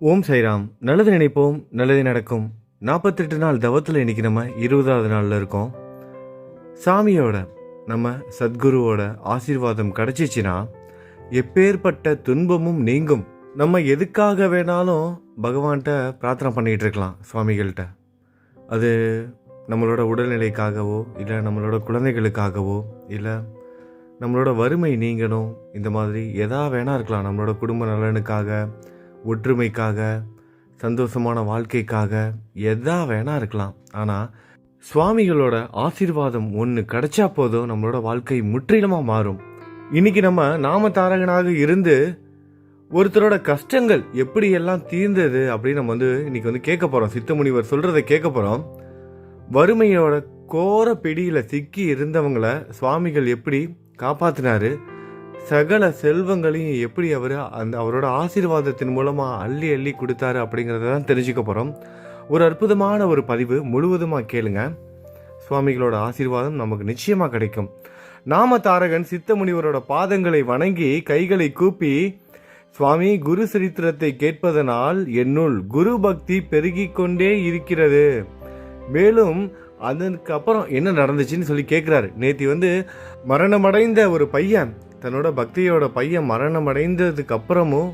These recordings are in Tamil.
ஓம் சைராம். நல்லது நினைப்போம் நல்லது நடக்கும். நாற்பத்தெட்டு நாள் தவத்தில் இன்னைக்கு நம்ம இருபதாவது நாளில் இருக்கோம். சாமியோட நம்ம சத்குருவோட ஆசீர்வாதம் கிடச்சிச்சின்னா எப்பேற்பட்ட துன்பமும் நீங்கும். நம்ம எதுக்காக வேணாலும் பகவான்கிட்ட பிரார்த்தனை பண்ணிகிட்டு இருக்கலாம் சுவாமிகள்கிட்ட. அது நம்மளோட உடல்நிலைக்காகவோ இல்லை நம்மளோட குழந்தைகளுக்காகவோ இல்லை நம்மளோட வறுமை நீங்கணும். இந்த மாதிரி எதா வேணா இருக்கலாம் நம்மளோட குடும்ப நலனுக்காக ஒற்றுமைக்காக சந்தோஷமான வாழ்க்கைக்காக எதா வேணா இருக்கலாம். ஆனால் சுவாமிகளோட ஆசீர்வாதம் ஒன்று கிடைச்சா போதும் நம்மளோட வாழ்க்கை முற்றிலுமாக மாறும். இன்னைக்கு நம்ம நாம தாரகனாக இருந்து ஒருத்தரோட கஷ்டங்கள் எப்படி எல்லாம் தீர்ந்தது அப்படின்னு நம்ம வந்து இன்னைக்கு வந்து கேட்க போகிறோம் சித்தமுனிவர் சொல்கிறத கேட்க போகிறோம் வறுமையோட கோர பிடியில சிக்கி இருந்தவங்கள சுவாமிகள் எப்படி காப்பாத்தினாரு? சகல செல்வங்களையும் எப்படி அவர் அந்த அவரோட ஆசீர்வாதத்தின் மூலமாக அள்ளி அள்ளி கொடுத்தாரு அப்படிங்கிறத தான் தெரிஞ்சுக்க போகிறோம் ஒரு அற்புதமான ஒரு பதிவு முழுவதுமாக கேளுங்க. சுவாமிகளோட ஆசீர்வாதம் நமக்கு நிச்சயமாக கிடைக்கும். நாம தாரகன் சித்த முனிவரோட பாதங்களை வணங்கி கைகளை கூப்பி சுவாமி குரு சரித்திரத்தை கேட்பதனால் என்னுள் குரு பக்தி பெருகிக் கொண்டே இருக்கிறது. மேலும் அதற்கப்புறம் என்ன நடந்துச்சுன்னு சொல்லி கேட்குறாரு நேத்தி வந்து மரணமடைந்த ஒரு பையன் தன்னோட பக்தியோட பையன் மரணமடைந்ததுக்கு அப்புறமும்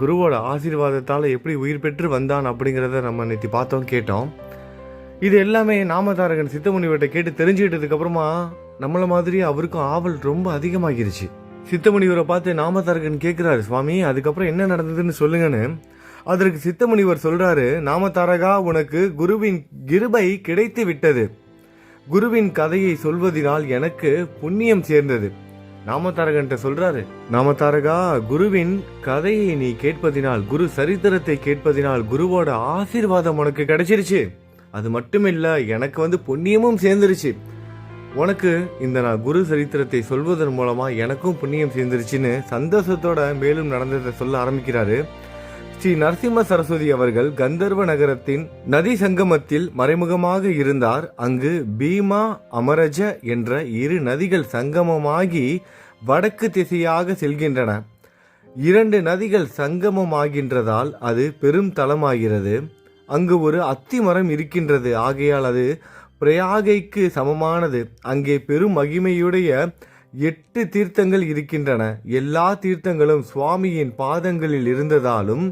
குருவோட ஆசீர்வாதத்தால் எப்படி உயிர் பெற்று வந்தான் அப்படிங்கிறத நம்ம நேற்று பார்த்தோம் கேட்டோம். இது எல்லாமே நாமதாரகன் சித்தமுனிவர்கிட்ட கேட்டு தெரிஞ்சுக்கிட்டதுக்கப்புறமா நம்மளை நம்மள மாதிரி அவருக்கும் ஆவல் ரொம்ப அதிகமாகிருச்சு. சித்தமுனிவரை பார்த்து நாமதாரகன் கேட்குறாரு சுவாமி அதுக்கப்புறம் என்ன நடந்ததுன்னு சொல்லுங்கன்னு. அதற்கு சித்தமுனிவர் சொல்றாரு நாமதாரகா உனக்கு குருவின் கிருபை கிடைத்து விட்டது குருவின் கதையை சொல்வதினால் எனக்கு புண்ணியம் சேர்ந்தது. நாமதாரகன்ட்ட சொல்றாரு. நாமதாரகா குருவின் கதையை நீ கேட்பதினால் குரு சரித்திரத்தை கேட்பதினால் குருவோட ஆசீர்வாதம் உனக்கு கிடைச்சிருச்சு. அது மட்டும் இல்ல எனக்கு வந்து புண்ணியமும் சேர்ந்துருச்சு. உனக்கு இந்த நான் குரு சரித்திரத்தை சொல்வதன் மூலமா எனக்கும் புண்ணியம் சேர்ந்துருச்சுன்னு சந்தோஷத்தோட மேலும் நடந்ததை சொல்ல ஆரம்பிக்கிறாரு. ஸ்ரீ நரசிம்ம சரஸ்வதி அவர்கள் கந்தர்வ நகரத்தின் நதி சங்கமத்தில் மறைமுகமாக இருந்தார். அங்கு பீமா அமரஜ என்ற இரு நதிகள் சங்கமமாகி வடக்கு திசையாக செல்கின்றன. இரண்டு நதிகள் சங்கமமாகின்றதால் அது பெரும் தலமாகிறது அங்கு ஒரு அத்தி மரம் இருக்கின்றது. ஆகையால் அது பிரயாகைக்கு சமமானது. அங்கே பெரும் மகிமையுடைய எட்டு தீர்த்தங்கள் இருக்கின்றன. எல்லா தீர்த்தங்களும் சுவாமியின் பாதங்களில் இருந்ததாலும்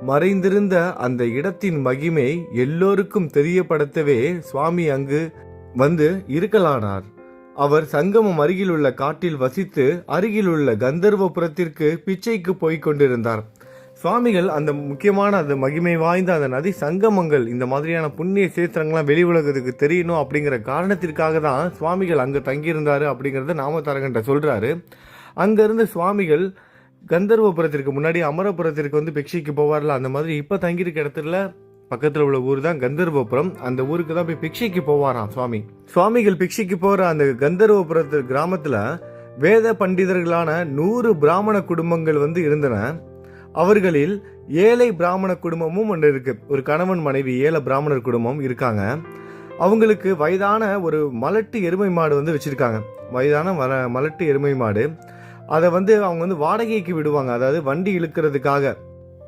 மறைந்திருந்த அந்த இடத்தின் மகிமை எல்லோருக்கும் தெரியப்படுத்தவே சுவாமி அங்கு வந்து இருக்கலானார். அவர் சங்கமம் அருகிலுள்ள காட்டில் வசித்து அருகிலுள்ள கந்தர்வபுரத்திற்கு பிச்சைக்கு போய்க் கொண்டிருந்தார். சுவாமிகள் அந்த முக்கியமான அந்த மகிமை வாய்ந்த அந்த நதி சங்கமங்கள் இந்த மாதிரியான புண்ணிய சேத்திரங்கள்லாம் வெளி உலகத்துக்கு தெரியணும் அப்படிங்கிற காரணத்திற்காக தான் சுவாமிகள் அங்கே தங்கியிருந்தாரு அப்படிங்கிறத நாமதாரகன்ட்ட சொல்கிறாரு அங்கிருந்து சுவாமிகள் கந்தர்வபுரத்திற்கு முன்னாடி அமரபுரத்திற்கு வந்து பிக்ஷைக்கு போவார்ல அந்த மாதிரி இப்போ தங்கியிருக்க இடத்துல பக்கத்தில் உள்ள ஊர் தான் கந்தர்வபுரம். அந்த ஊருக்கு தான் போய் பிக்ஷைக்கு போவாராம் சுவாமி. சுவாமிகள் பிக்ஷைக்கு போகிற அந்த கந்தர்வபுரத்து கிராமத்தில் வேத பண்டிதர்களான நூறு பிராமண குடும்பங்கள் வந்து இருந்தன. அவர்களில் ஏழை பிராமண குடும்பமும் ஒன்று இருக்கு. ஒரு கணவன் மனைவி ஏழை பிராமணர் குடும்பம் இருக்காங்க. அவங்களுக்கு வயதான ஒரு மலட்டு எருமை மாடு வந்து வச்சுருக்காங்க. வயதான மல மலட்டு எருமை மாடு. அதை வந்து அவங்க வந்து வாடகைக்கு விடுவாங்க. அதாவது வண்டி இழுக்கிறதுக்காக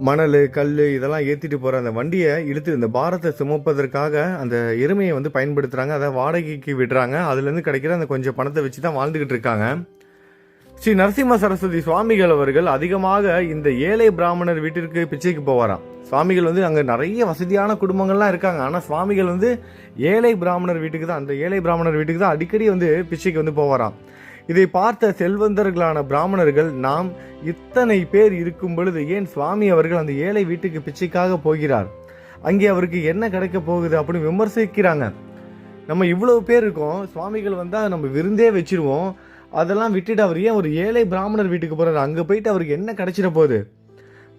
மணல் கல் இதெல்லாம் ஏற்றிட்டு போகிற அந்த வண்டியை இழுத்து இந்த பாரத்தை சுமப்பதற்காக அந்த எருமையை வந்து பயன்படுத்துகிறாங்க அதை வாடகைக்கு விடுறாங்க. அதுலேருந்து கிடைக்கிற அந்த கொஞ்சம் பணத்தை வச்சு தான் வாழ்ந்துக்கிட்டு இருக்காங்க. ஸ்ரீ நரசிம்ம சரஸ்வதி சுவாமிகள் அவர்கள் அதிகமாக இந்த ஏழை பிராமணர் வீட்டிற்கு பிச்சைக்கு போவாராம். சுவாமிகள் வந்து அங்கே நிறைய வசதியான குடும்பங்கள்லாம் இருக்காங்க. ஆனால் சுவாமிகள் வந்து ஏழை பிராமணர் வீட்டுக்கு தான் அந்த ஏழை பிராமணர் வீட்டுக்கு தான் அடிக்கடி வந்து பிச்சைக்கு வந்து போவாராம். இதை பார்த்த செல்வந்தர்களான பிராமணர்கள் நாம் இத்தனை பேர் இருக்கும் பொழுது ஏன் சுவாமி அவர்கள் அந்த ஏழை வீட்டுக்கு பிச்சைக்காக போகிறார்? அங்கே அவருக்கு என்ன கிடைக்க போகுது? அப்படின்னு விமர்சிக்கிறாங்க. நம்ம இவ்வளவு பேர் இருக்கோம் சுவாமிகள் வந்தால் நம்ம விருந்தே வச்சிருவோம். அதெல்லாம் விட்டுட்டு அவர் ஏன் ஒரு ஏழை பிராமணர் வீட்டுக்கு போகிறார் அங்கே போயிட்டு அவருக்கு என்ன கிடைச்சிட போகுது?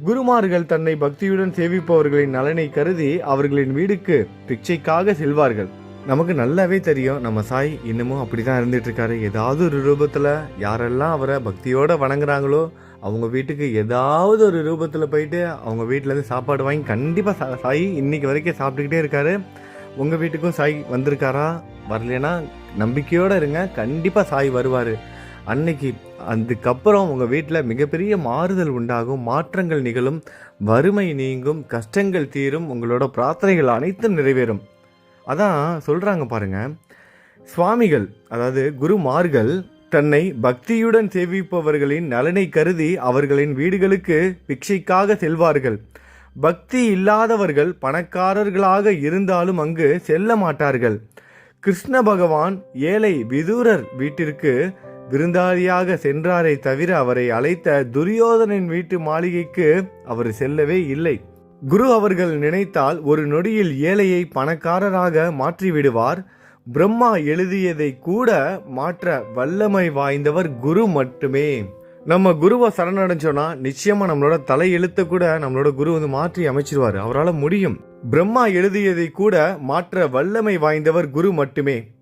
குருமார்கள் தன்னை பக்தியுடன் சேவிப்பவர்களின் நலனை கருதி அவர்களின் வீடுக்கு பிச்சைக்காக செல்வார்கள். நமக்கு நல்லாவே தெரியும். நம்ம சாய் இன்னமும் அப்படிதான் இருந்துட்டு இருக்காரு ஏதாவது ஒரு ரூபத்தில் யாரெல்லாம் அவரை பக்தியோடு வணங்குறாங்களோ அவங்க வீட்டுக்கு ஏதாவது ஒரு ரூபத்தில் போயிட்டு அவங்க வீட்டிலேருந்து சாப்பாடு வாங்கி கண்டிப்பாக சா சாய் இன்னைக்கு வரைக்கும் சாப்பிட்டுக்கிட்டே இருக்காரு. உங்கள் வீட்டுக்கும் சாய் வந்திருக்காரா? வரலனா நம்பிக்கையோடு இருங்க. கண்டிப்பாக சாய் வருவார். அன்னைக்கு அதுக்கப்புறம் உங்கள் வீட்டில் மிகப்பெரிய மாறுதல் உண்டாகும். மாற்றங்கள் நிகழும். வறுமை நீங்கும். கஷ்டங்கள் தீரும். உங்களோட பிரார்த்தனைகள் அனைத்தும் நிறைவேறும். அதான் சொல்கிறாங்க பாருங்க. சுவாமிகள் அதாவது குருமார்கள் தன்னை பக்தியுடன் சேவிப்பவர்களின் நலனை கருதி அவர்களின் வீடுகளுக்கு பிக்ஷைக்காக செல்வார்கள். பக்தி இல்லாதவர்கள் பணக்காரர்களாக இருந்தாலும் அங்கு செல்ல மாட்டார்கள். கிருஷ்ண பகவான் ஏழை விதூரர் வீட்டிற்கு விருந்தாளியாக சென்றாரை தவிர அவரை அழைத்த துரியோதனின் வீட்டு மாளிகைக்கு அவர் செல்லவே இல்லை. குரு அவர்கள் நினைத்தால் ஒரு நொடியில் ஏழையை பணக்காரராக மாற்றிவிடுவார். பிரம்மா எழுதியதை கூட மாற்ற வல்லமை வாய்ந்தவர் குரு மட்டுமே. நம்ம குருவை சரணடைஞ்சோன்னா நிச்சயமா நம்மளோட தலை கூட நம்மளோட குரு வந்து மாற்றி அமைச்சிருவார். அவரால் முடியும். பிரம்மா எழுதியதை கூட மாற்ற வல்லமை வாய்ந்தவர் குரு மட்டுமே.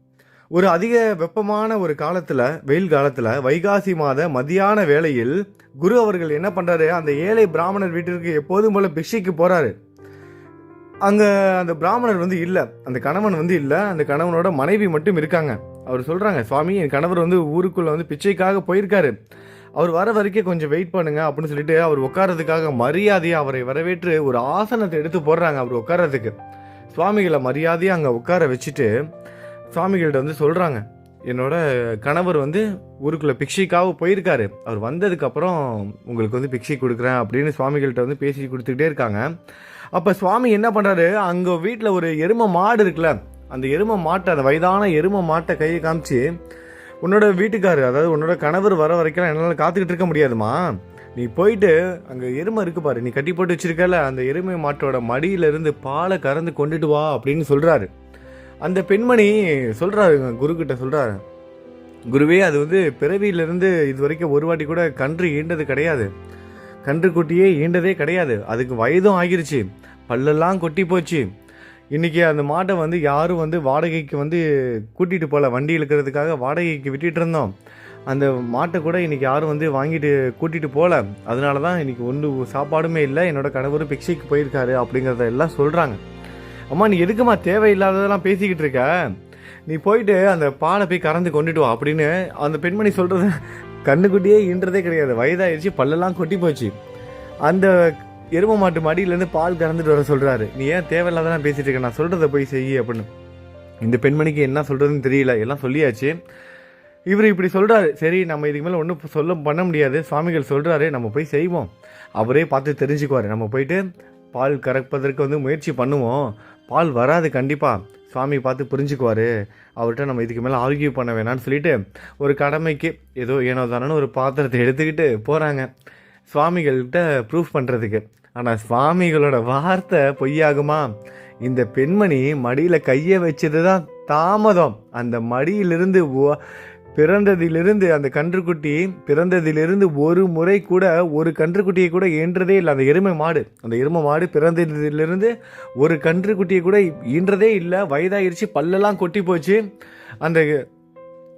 ஒரு அதிக வெப்பமான ஒரு காலத்தில் வெயில் காலத்தில் வைகாசி மாத மதியான வேளையில் குரு அவர்கள் என்ன பண்ணுறாரு அந்த ஏழை பிராமணர் வீட்டிற்கு எப்போதும் போல பிக்ஷைக்கு போகிறாரு அங்கே அந்த பிராமணர் வந்து இல்லை. அந்த கணவன் வந்து இல்லை. அந்த கணவனோட மனைவி மட்டும் இருக்காங்க. அவர் சொல்கிறாங்க சுவாமி என் கணவர் வந்து ஊருக்குள்ளே வந்து பிச்சைக்காக போயிருக்காரு. அவர் வர வரைக்கும் கொஞ்சம் வெயிட் பண்ணுங்க அப்படின்னு சொல்லிட்டு அவர் உட்காரதுக்காக மரியாதையாக அவரை வரவேற்று ஒரு ஆசனத்தை எடுத்து போடுறாங்க அவர் உட்காரதுக்கு சுவாமிகளை மரியாதையை அங்கே உட்கார வச்சுட்டு சுவாமிகள்கிட்ட வந்து சொல்கிறாங்க என்னோட கணவர் வந்து ஊருக்குள்ளே பிக்ஷிக்காக போயிருக்காரு. அவர் வந்ததுக்கப்புறம் உங்களுக்கு வந்து பிக்ஷை கொடுக்குறேன் அப்படின்னு சுவாமிகள்கிட்ட வந்து பேசி கொடுத்துக்கிட்டே இருக்காங்க. அப்போ சுவாமி என்ன பண்ணுறாரு அங்கே வீட்டில் ஒரு எரும மாடு இருக்குல்ல அந்த எரும மாட்டை அந்த வயதான எரும மாட்டை கையை காமிச்சு உன்னோட வீட்டுக்காரர் அதாவது உன்னோட கணவர் வர வரைக்கும் என்னால் காத்துக்கிட்டு இருக்க முடியாதுமா நீ போயிட்டு அங்கே எருமை இருக்கு பாரு நீ கட்டி போட்டு வச்சிருக்கல அந்த எருமை மாட்டோட மடியிலிருந்து பாலை கறந்து கொண்டுட்டு வா அப்படின்னு சொல்கிறாரு அந்த பெண்மணி சொல்கிறாரு குரு சொல்கிறாரு குருவே அது வந்து பிறவியிலிருந்து இது வரைக்கும் ஒரு வாட்டி கூட கன்று ஈண்டது கிடையாது. கன்று குட்டியே ஈண்டதே கிடையாது. அதுக்கு வயதும் ஆகிருச்சு. பல்லெல்லாம் கொட்டி போச்சு. இன்றைக்கி அந்த மாட்டை வந்து யாரும் வந்து வாடகைக்கு வந்து கூட்டிகிட்டு போகல வண்டி இழுக்கிறதுக்காக வாடகைக்கு விட்டுட்டு இருந்தோம். அந்த மாட்டை கூட இன்றைக்கி யாரும் வந்து வாங்கிட்டு கூட்டிகிட்டு போகல அதனால தான் இன்றைக்கி ஒன்று சாப்பாடுமே இல்லை. என்னோட கணவரும் பிக்ஷைக்கு போயிருக்காரு அப்படிங்கிறத எல்லாம் சொல்கிறாங்க அம்மா நீ எதுக்குமா தேவையில்லாததெல்லாம் பேசிக்கிட்டு இருக்க? நீ போயிட்டு அந்த பாலை போய் கறந்து கொண்டுட்டு வா அப்படின்னு அந்த பெண்மணி சொல்கிறது கண்ணுக்குட்டியே ஈன்றதே கிடையாது. வயதாகிடுச்சு பல்லெல்லாம் கொட்டி போச்சு. அந்த எரும மாட்டு மடியிலேருந்து பால் கறந்துட்டு வர சொல்கிறாரு நீ ஏன் தேவையில்லாதான் பேசிகிட்டு இருக்க? நான் சொல்கிறத போய் செய் அப்படின்னு. இந்த பெண்மணிக்கு என்ன சொல்கிறதுன்னு தெரியல. எல்லாம் சொல்லியாச்சு. இவர் இப்படி சொல்கிறாரு சரி நம்ம இதுக்கு மேலே ஒன்றும் சொல்ல பண்ண முடியாது. சுவாமிகள் சொல்கிறாரு நம்ம போய் செய்வோம். அவரே பார்த்து தெரிஞ்சுக்குவார். நம்ம போயிட்டு பால் கறப்பதற்கு வந்து முயற்சி பண்ணுவோம். பால் வராது கண்டிப்பாக சுவாமி பார்த்து புரிஞ்சுக்குவார். அவர்கிட்ட நம்ம இதுக்கு மேலே ஆர்கியூ பண்ண வேணாம்னு சொல்லிட்டு ஒரு கடமைக்கு ஏதோ ஏனோ தானோன்னு ஒரு பாத்திரத்தை எடுத்துக்கிட்டு போகிறாங்க சுவாமிகள்கிட்ட ப்ரூஃப் பண்ணுறதுக்கு ஆனால் சுவாமிகளோட வார்த்தை பொய்யாகுமா? இந்த பெண்மணி மடியில் கையை வச்சது தான் தாமதம். அந்த மடியிலிருந்து பிறந்ததிலிருந்து அந்த கன்றுக்குட்டி பிறந்ததிலிருந்து ஒரு முறை கூட ஒரு கன்றுக்குட்டியை கூட ஈன்றதே இல்லை. அந்த எருமை மாடு அந்த எருமை மாடு பிறந்ததிலிருந்து ஒரு கன்றுக்குட்டியை கூட ஈன்றதே இல்லை. வயதாயிருச்சு பல்லெல்லாம் கொட்டி போச்சு. அந்த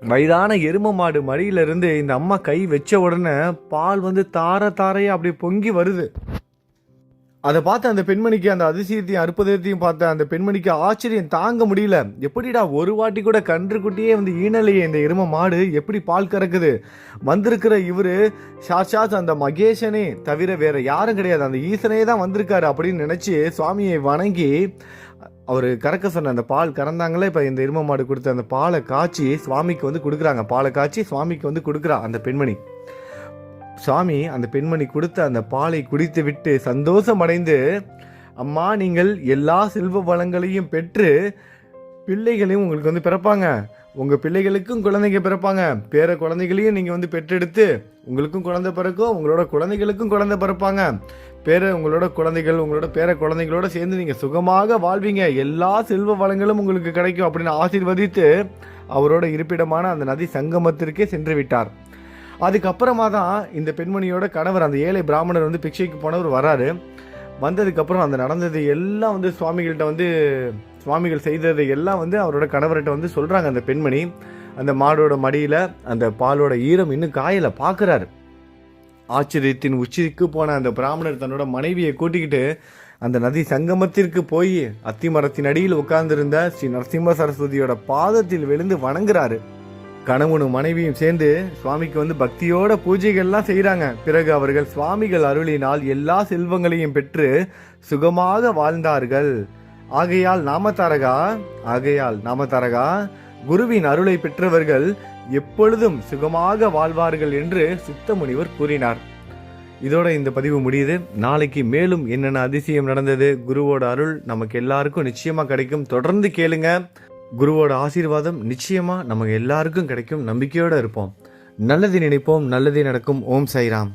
வயதான எரும மாடு மடியிலிருந்து இந்த அம்மா கை வச்ச உடனே பால் வந்து தார தாரையாக அப்படி பொங்கி வருது. அதை பார்த்த அந்த பெண்மணிக்கு அந்த அதிசயத்தையும் அற்புதத்தையும் பார்த்த அந்த பெண்மணிக்கு ஆச்சரியம் தாங்க முடியல. எப்படிடா ஒரு வாட்டி கூட கன்றுக்குட்டியே வந்து ஈனலையே இந்த எரும மாடு எப்படி பால் கறக்குது? வந்திருக்கிற இவரு சாட்சாத் அந்த மகேஷனே தவிர வேற யாரும் கிடையாது. அந்த ஈசனே தான் வந்திருக்காரு அப்படின்னு நினச்சி சுவாமியை வணங்கி அவர் கறக்க சொன்ன அந்த பால் கறந்தாங்களே இப்போ இந்த எரும மாடு கொடுத்த அந்த பாலை காய்ச்சி சுவாமிக்கு வந்து கொடுக்குறாங்க. பாலை காய்ச்சி சுவாமிக்கு வந்து கொடுக்குறா அந்த பெண்மணி. சுவாமி அந்த பெண்மணி கொடுத்த அந்த பாலை குடித்து விட்டு சந்தோஷமடைந்து அம்மா நீங்கள் எல்லா செல்வ வளங்களையும் பெற்று பிள்ளைகளையும் உங்களுக்கு வந்து பிறப்பாங்க. உங்கள் பிள்ளைகளுக்கும் குழந்தைங்க பிறப்பாங்க. பேர குழந்தைகளையும் நீங்கள் வந்து பெற்றெடுத்து உங்களுக்கும் குழந்தை பிறக்கும் உங்களோட குழந்தைகளுக்கும் குழந்தை பிறப்பாங்க. பேர உங்களோட குழந்தைகள் உங்களோட பேர குழந்தைகளோட சேர்ந்து நீங்கள் சுகமாக வாழ்வீங்க. எல்லா செல்வ வளங்களும் உங்களுக்கு கிடைக்கும் அப்படின்னு ஆசீர்வதித்து அவரோட இருப்பிடமான அந்த நதி சங்கமத்திற்கே சென்று விட்டார். அதுக்கப்புறமா தான் இந்த பெண்மணியோட கணவர் அந்த ஏழை பிராமணர் வந்து பிக்ஷைக்கு போனவர் வராரு. வந்ததுக்கப்புறம் அந்த நடந்தது எல்லாம் வந்து சுவாமிகள்கிட்ட வந்து சுவாமிகள் செய்தது எல்லாம் வந்து அவரோட கணவர்கிட்ட வந்து சொல்கிறாங்க அந்த பெண்மணி. அந்த மாடோட மடியில் அந்த பாலோட ஈரம் இன்னும் காயல பார்க்குறாரு ஆச்சரியத்தின் உச்சிக்கு போன அந்த பிராமணர் தன்னோட மனைவியை கூட்டிக்கிட்டு அந்த நதி சங்கமத்திற்கு போய் அத்தி மரத்தின் அடியில் உட்கார்ந்திருந்த ஸ்ரீ நரசிம்ம சரஸ்வதியோட பாதத்தில் விழுந்து வணங்குறாரு. கணவனும் மனைவியும் சேர்ந்து சுவாமிக்கு வந்து பக்தியோட பூஜைகள்லாம் செய்கிறாங்க பிறகு அவர்கள் சுவாமிகள் அருளினால் எல்லா செல்வங்களையும் பெற்று சுகமாக வாழ்ந்தார்கள். ஆகையால் நாமதாரகா ஆகையால் நாமதாரகா குருவின் அருளை பெற்றவர்கள் எப்பொழுதும் சுகமாக வாழ்வார்கள் என்று சித்த முனிவர் கூறினார். இதோட இந்த பதிவு முடியுது. நாளைக்கு மேலும் என்னென்ன அதிசயம் நடந்தது குருவோட அருள் நமக்கு எல்லாருக்கும் நிச்சயமாக கிடைக்கும். தொடர்ந்து கேளுங்க. குருவோட ஆசீர்வாதம் நிச்சயமாக நமக்கு எல்லாருக்கும் கிடைக்கும். நம்பிக்கையோடு இருப்போம். நல்லது நினைப்போம். நல்லதே நடக்கும். ஓம் சைராம்